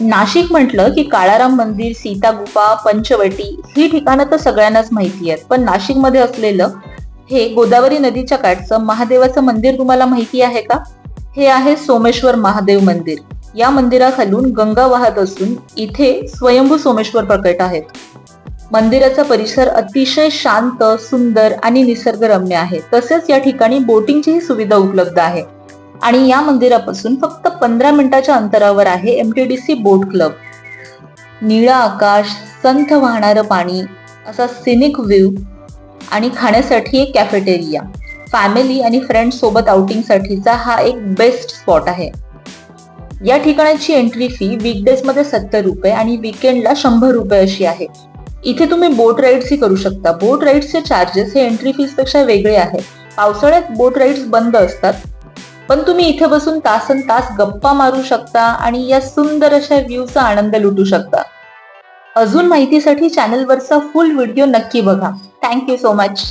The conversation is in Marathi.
नाशिक म्हटलं की काळाराम मंदिर सीता गुफा पंचवटी ही ठिकाणं तर सगळ्यांनाच माहिती आहेत. पण नाशिकमध्ये असलेलं हे गोदावरी नदीच्या काठचं महादेवाचं मंदिर तुम्हाला माहिती आहे का? हे आहे सोमेश्वर महादेव मंदिर. या मंदिराखालून गंगा वाहत असून इथे स्वयंभू सोमेश्वर प्रकट आहेत. मंदिराचा परिसर अतिशय शांत सुंदर आणि निसर्गरम्य आहे. तसेच या ठिकाणी बोटिंगचीही सुविधा उपलब्ध आहे. आणि या मंदिरापासून फक्त पंधरा मिनिटाच्या अंतरावर आहे एमटीडीसी बोट क्लब निळा आकाश संथ वाहणारं पाणी असा सिनिक व्ह्यू आणि खाण्यासाठी एक कॅफेटेरिया फॅमिली आणि फ्रेंड्स सोबत आउटिंगसाठीचा हा एक बेस्ट स्पॉट आहे. या ठिकाणाची एंट्री फी वीकडेजमध्ये सत्तर रुपये आणि विकेंडला शंभर रुपये अशी आहे. इथे तुम्ही बोट राईड्सही करू शकता. बोट राईड्सचे चार्जेस हे एंट्री फीसपेक्षा वेगळे आहेत पावसाळ्यात बोट राईड्स बंद असतात. पण तुम्ही इथे बसून तासन तास गप्पा मारू शकता आणि या सुंदर अशा व्ह्यूचा आनंद लुटू शकता. अजून माहितीसाठी चॅनलवरचा फुल व्हिडिओ नक्की बघा. Thank you so much